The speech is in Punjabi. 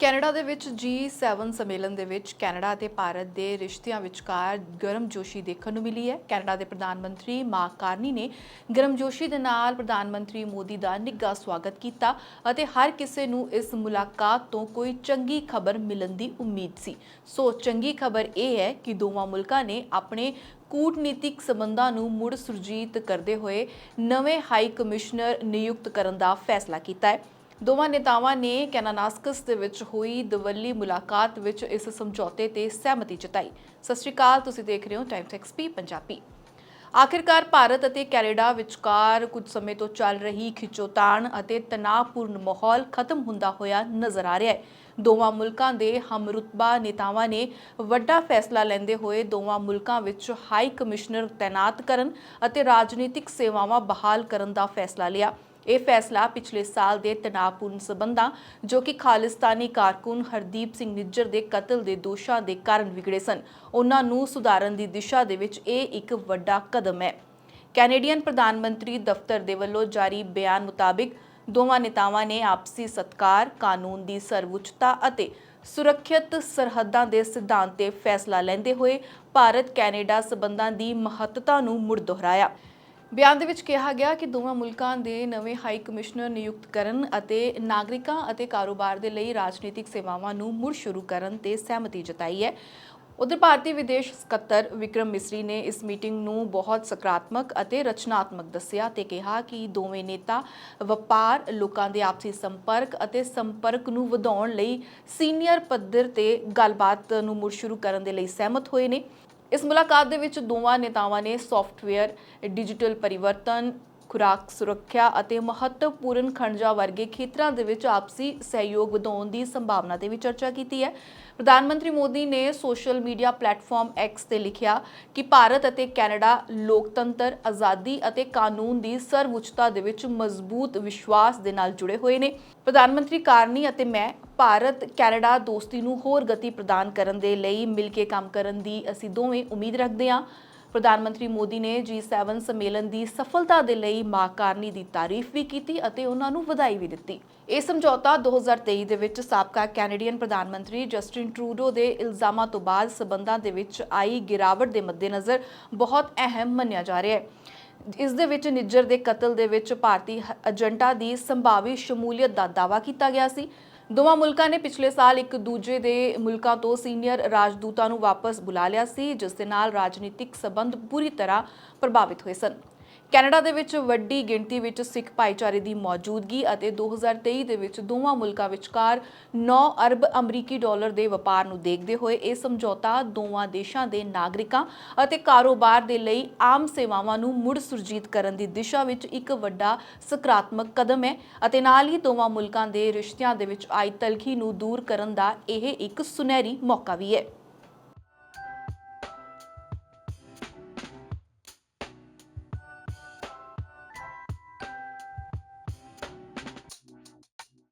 ਕੈਨੇਡਾ ਦੇ ਵਿੱਚ G7 ਸੰਮੇਲਨ ਦੇ ਵਿੱਚ ਕੈਨੇਡਾ ਅਤੇ ਭਾਰਤ ਦੇ ਰਿਸ਼ਤਿਆਂ ਵਿਚਕਾਰ ਗਰਮਜੋਸ਼ੀ ਦੇਖਣ ਨੂੰ ਮਿਲੀ ਹੈ। ਕੈਨੇਡਾ ਦੇ ਪ੍ਰਧਾਨ ਮੰਤਰੀ ਮਾਰਕ ਕਾਰਨੀ ਨੇ ਗਰਮਜੋਸ਼ੀ ਦੇ ਨਾਲ ਪ੍ਰਧਾਨ ਮੰਤਰੀ ਮੋਦੀ ਦਾ ਨਿੱਘਾ ਸਵਾਗਤ ਕੀਤਾ ਅਤੇ ਹਰ ਕਿਸੇ ਨੂੰ ਇਸ ਮੁਲਾਕਾਤ ਤੋਂ ਕੋਈ ਚੰਗੀ ਖਬਰ ਮਿਲਣ ਦੀ ਉਮੀਦ ਸੀ। ਸੋ ਚੰਗੀ ਖਬਰ ਇਹ ਹੈ ਕਿ ਦੋਵਾਂ ਮੁਲਕਾਂ ਨੇ ਆਪਣੇ ਕੂਟਨੀਤਿਕ ਸਬੰਧਾਂ ਨੂੰ ਮੁੜ ਸੁਰਜੀਤ ਕਰਦੇ ਹੋਏ ਨਵੇਂ ਹਾਈ ਕਮਿਸ਼ਨਰ ਨਿਯੁਕਤ ਕਰਨ ਦਾ ਫੈਸਲਾ ਕੀਤਾ ਹੈ। ਦੋਵਾਂ ਨੇਤਾਵਾਂ ਨੇ ਕੈਨਾਨਾਸਕਸ ਦੇ ਵਿੱਚ ਹੋਈ ਦਵੱਲੀ ਮੁਲਾਕਾਤ ਵਿੱਚ ਇਸ ਸਮਝੌਤੇ ਤੇ ਸਹਿਮਤੀ ਜਤਾਈ। ਸਤਿ ਸ਼੍ਰੀ ਅਕਾਲ, ਤੁਸੀਂ ਦੇਖ ਰਹੇ ਹੋ ਟਾਈਮਸ ਐਕਸਪੀ ਪੰਜਾਬੀ। ਆਖਿਰਕਾਰ ਭਾਰਤ ਅਤੇ ਕੈਨੇਡਾ ਵਿਚਕਾਰ ਕੁਝ ਸਮੇਂ ਤੋਂ ਚੱਲ ਰਹੀ ਖਿੱਚੋਤਾਣ ਅਤੇ ਤਣਾਅਪੂਰਨ ਮਾਹੌਲ ਖਤਮ ਹੁੰਦਾ ਹੋਇਆ ਨਜ਼ਰ ਆ ਰਿਹਾ ਹੈ। ਦੋਵਾਂ ਮੁਲਕਾਂ ਦੇ ਹਮਰੁਤਬਾ ਨੇਤਾਵਾਂ ਨੇ ਵੱਡਾ ਫੈਸਲਾ ਲੈਂਦੇ ਹੋਏ ਦੋਵਾਂ ਮੁਲਕਾਂ ਵਿੱਚ ਹਾਈ ਕਮਿਸ਼ਨਰ ਤਾਇਨਾਤ ਕਰਨ ਅਤੇ ਰਾਜਨੀਤਿਕ ਸੇਵਾਵਾਂ ਬਹਾਲ ਕਰਨ ਦਾ ਫੈਸਲਾ ਲਿਆ। ਇਹ ਫੈਸਲਾ ਪਿਛਲੇ ਸਾਲ ਦੇ ਤਣਾਅਪੂਰਨ ਸਬੰਧਾਂ, ਜੋ ਕਿ ਖਾਲਿਸਤਾਨੀ ਕਾਰਕੁਨ ਹਰਦੀਪ ਸਿੰਘ ਨਿੱਜਰ ਦੇ ਕਤਲ ਦੇ ਦੋਸ਼ਾਂ ਦੇ ਕਾਰਨ ਵਿਗੜੇ ਸਨ। ਉਹਨਾਂ ਨੂੰ ਸੁਧਾਰਨ ਦੀ ਦਿਸ਼ਾ ਦੇ ਵਿੱਚ ਇਹ ਇੱਕ ਵੱਡਾ ਕਦਮ ਹੈ। ਕੈਨੇਡੀਅਨ ਪ੍ਰਧਾਨ ਮੰਤਰੀ ਦਫ਼ਤਰ ਦੇ ਵੱਲੋਂ ਜਾਰੀ ਬਿਆਨ ਮੁਤਾਬਿਕ, ਦੋਵਾਂ ਨੇਤਾਵਾਂ ਨੇ ਆਪਸੀ ਸਤਕਾਰ, ਕਾਨੂੰਨ ਦੀ ਸਰਵਉੱਚਤਾ ਅਤੇ ਸੁਰੱਖਿਅਤ ਸਰਹੱਦਾਂ ਦੇ ਸਿਧਾਂਤ ਤੇ ਫੈਸਲਾ ਲੈਂਦੇ ਹੋਏ ਭਾਰਤ ਕੈਨੇਡਾ ਸਬੰਧਾਂ ਦੀ ਮਹੱਤਤਾ ਨੂੰ ਮੁੜ ਦੁਹਰਾਇਆ। ਬਿਆਨ ਦੇ ਵਿੱਚ ਕਿਹਾ ਗਿਆ ਕਿ ਦੋਵਾਂ ਮੁਲਕਾਂ ਦੇ ਨਵੇਂ ਹਾਈ ਕਮਿਸ਼ਨਰ ਨਿਯੁਕਤ ਕਰਨ ਅਤੇ ਨਾਗਰਿਕਾਂ ਅਤੇ ਕਾਰੋਬਾਰ ਦੇ ਲਈ ਰਾਜਨੀਤਿਕ ਸੇਵਾਵਾਂ ਨੂੰ ਮੁੜ ਸ਼ੁਰੂ ਕਰਨ ਤੇ ਸਹਿਮਤੀ ਜਤਾਈ ਹੈ। ਉਧਰ ਭਾਰਤੀ ਵਿਦੇਸ਼ ਸਕੱਤਰ ਵਿਕਰਮ ਮਿਸਰੀ ਨੇ ਇਸ ਮੀਟਿੰਗ ਨੂੰ ਬਹੁਤ ਸਕਾਰਾਤਮਕ ਅਤੇ ਰਚਨਾਤਮਕ ਦੱਸਿਆ ਤੇ ਕਿਹਾ ਕਿ ਦੋਵੇਂ ਨੇਤਾ ਵਪਾਰ, ਲੋਕਾਂ ਦੇ ਆਪਸੀ ਸੰਪਰਕ ਅਤੇ ਸੰਪਰਕ ਨੂੰ ਵਧਾਉਣ ਲਈ ਸੀਨੀਅਰ ਪੱਧਰ ਤੇ ਗੱਲਬਾਤ ਨੂੰ ਮੁੜ ਸ਼ੁਰੂ ਕਰਨ ਦੇ ਲਈ ਸਹਿਮਤ ਹੋਏ ਨੇ। ਇਸ ਮੁਲਾਕਾਤ ਦੇ ਵਿੱਚ ਦੋਵਾਂ ਨੇਤਾਵਾਂ ਨੇ ਸੌਫਟਵੇਅਰ ਡਿਜੀਟਲ ਪਰਿਵਰਤਨ ਖੁਰਾਕ ਸੁਰੱਖਿਆ ਅਤੇ ਮਹੱਤਵਪੂਰਨ ਖਣਜਾ ਵਰਗੇ ਖੇਤਰਾਂ ਦੇ ਵਿੱਚ ਆਪਸੀ ਸਹਿਯੋਗ ਵਧਾਉਣ ਦੀ ਸੰਭਾਵਨਾ ਤੇ ਵੀ ਚਰਚਾ ਕੀਤੀ ਹੈ। ਪ੍ਰਧਾਨ ਮੰਤਰੀ ਮੋਦੀ ਨੇ ਸੋਸ਼ਲ ਮੀਡੀਆ ਪਲੇਟਫਾਰਮ ਐਕਸ ਤੇ ਲਿਖਿਆ ਕਿ ਭਾਰਤ ਅਤੇ ਕੈਨੇਡਾ ਲੋਕਤੰਤਰ, ਆਜ਼ਾਦੀ ਅਤੇ ਕਾਨੂੰਨ ਦੀ ਸਰਵਉੱਚਤਾ ਦੇ ਵਿੱਚ ਮਜ਼ਬੂਤ ਵਿਸ਼ਵਾਸ ਦੇ ਨਾਲ ਜੁੜੇ ਹੋਏ ਨੇ। ਪ੍ਰਧਾਨ ਮੰਤਰੀ ਕਾਰਨੀ ਅਤੇ ਮੈਂ ਭਾਰਤ ਕੈਨੇਡਾ ਦੋਸਤੀ ਨੂੰ ਹੋਰ ਗਤੀ ਪ੍ਰਦਾਨ ਕਰਨ ਦੇ ਲਈ ਮਿਲ ਕੇ ਕੰਮ ਕਰਨ ਦੀ ਅਸੀਂ ਦੋਵੇਂ ਉਮੀਦ ਰੱਖਦੇ ਹਾਂ। ਪ੍ਰਧਾਨ ਮੰਤਰੀ ਮੋਦੀ ਨੇ G7 ਸੰਮੇਲਨ ਦੀ ਸਫਲਤਾ ਦੇ ਲਈ ਮਾਂ ਕਾਰਨੀ ਦੀ ਤਾਰੀਫ ਵੀ ਕੀਤੀ ਅਤੇ ਉਹਨਾਂ ਨੂੰ ਵਧਾਈ ਵੀ ਦਿੱਤੀ। ਇਹ ਸਮਝੌਤਾ 2023 ਦੇ ਵਿੱਚ ਸਾਬਕਾ ਕੈਨੇਡੀਅਨ ਪ੍ਰਧਾਨ ਮੰਤਰੀ ਜਸਟਿਨ ਟਰੂਡੋ ਦੇ ਇਲਜ਼ਾਮਾਂ ਤੋਂ ਬਾਅਦ ਸਬੰਧਾਂ ਦੇ ਵਿੱਚ ਆਈ ਗਿਰਾਵਟ ਦੇ ਮੱਦੇਨਜ਼ਰ ਬਹੁਤ ਅਹਿਮ ਮੰਨਿਆ ਜਾ ਰਿਹਾ ਹੈ। ਇਸ ਦੇ ਵਿੱਚ ਨਿੱਜਰ ਦੇ ਕਤਲ ਦੇ ਵਿੱਚ ਭਾਰਤੀ ਏਜੰਟਾਂ ਦੀ ਸੰਭਾਵੀ ਸ਼ਮੂਲੀਅਤ ਦਾ ਦਾਅਵਾ ਕੀਤਾ ਗਿਆ ਸੀ। ਦੋਵਾਂ ਮੁਲਕਾਂ ਨੇ ਪਿਛਲੇ ਸਾਲ ਇੱਕ ਦੂਜੇ ਦੇ ਮੁਲਕਾਂ ਤੋਂ ਸੀਨੀਅਰ ਰਾਜਦੂਤਾਂ ਨੂੰ ਵਾਪਸ ਬੁਲਾ ਲਿਆ ਸੀ, ਜਿਸ ਦੇ ਨਾਲ ਰਾਜਨੀਤਿਕ ਸਬੰਧ ਪੂਰੀ ਤਰ੍ਹਾਂ ਪ੍ਰਭਾਵਿਤ ਹੋਏ ਸਨ। ਕੈਨੇਡਾ ਦੇ ਵਿੱਚ ਵੱਡੀ ਗਿਣਤੀ ਵਿੱਚ ਸਿੱਖ ਭਾਈਚਾਰੇ ਦੀ ਮੌਜੂਦਗੀ ਅਤੇ 2023 ਦੇ ਵਿੱਚ ਦੋਵਾਂ ਮੁਲਕਾਂ ਵਿਚਕਾਰ 9 ਅਰਬ ਅਮਰੀਕੀ ਡਾਲਰ ਦੇ ਵਪਾਰ ਨੂੰ ਦੇਖਦੇ ਹੋਏ ਇਹ ਸਮਝੌਤਾ ਦੋਵਾਂ ਦੇਸ਼ਾਂ ਦੇ ਨਾਗਰਿਕਾਂ ਅਤੇ ਕਾਰੋਬਾਰ ਦੇ ਲਈ ਆਮ ਸੇਵਾਵਾਂ ਨੂੰ ਮੁੜ ਸੁਰਜੀਤ ਕਰਨ ਦੀ ਦਿਸ਼ਾ ਵਿੱਚ ਇੱਕ ਵੱਡਾ ਸਕਾਰਾਤਮਕ ਕਦਮ ਹੈ ਅਤੇ ਨਾਲ ਹੀ ਦੋਵਾਂ ਮੁਲਕਾਂ ਦੇ ਰਿਸ਼ਤਿਆਂ ਦੇ ਵਿੱਚ ਆਈ ਤਲਖੀ ਨੂੰ ਦੂਰ ਕਰਨ ਦਾ ਇਹ ਇੱਕ ਸੁਨਹਿਰੀ ਮੌਕਾ ਵੀ ਹੈ।